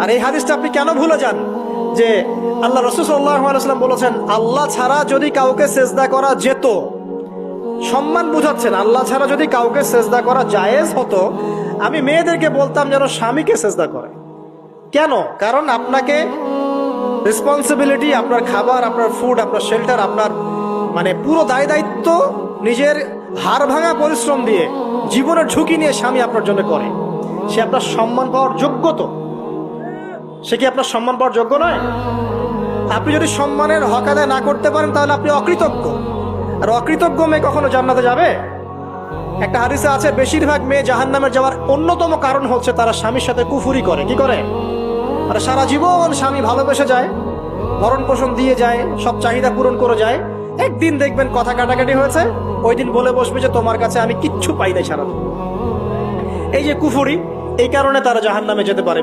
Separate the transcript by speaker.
Speaker 1: আর এই হাদিসটা আপনি কেন ভুলে যান? যে আল্লাহ রসুল বলেছেন, আল্লাহ ছাড়া যদি কাউকে সেজদা করা যেত, সম্মান বুঝাচ্ছেন, আল্লাহ ছাড়া যদি কাউকে সেজদা করা জায়েজ হতো, আমি মেয়েদেরকে বলতাম যেন স্বামীকে সেজদা করে। কেন? কারণ আপনাকে রেসপন্সিবিলিটি আপনার খাবার, আপনার ফুড আপনার শেল্টার আপনার মানে পুরো দায় দায়িত্ব নিজের হাড় ভাঙা পরিশ্রম দিয়ে, জীবনের ঝুঁকি নিয়ে স্বামী আপনার জন্য করে। সে আপনার সম্মান পাওয়ার যোগ্য তো। সে কি আপনার সম্মান পাওয়ার যোগ্য নয়? আপনি যদি সম্মানের হক আদায় না করতে পারেন, তাহলে আপনি অকৃতজ্ঞ। আর অকৃতজ্ঞ মেয়ে কখনো জান্নাতে যাবে? একটা হাদিসে আছে, বেশিরভাগ মেয়ে জাহান্নামের যাওয়ার অন্যতম কারণ হচ্ছে তারা স্বামীর সাথে কুফুরি করে। কি করে? আর সারা জীবন স্বামী ভালোবেসে যায় ভরণ পোষণ দিয়ে যায়, সব চাহিদা পূরণ করে যায়। একদিন দেখবেন কথা কাটাকাটি হয়েছে, ওই দিন বলে বসবে যে, তোমার কাছে আমি কিচ্ছু পাই নাই সারা এই যে কুফুরি, এই কারণে তারা জাহান্নামে যেতে পারে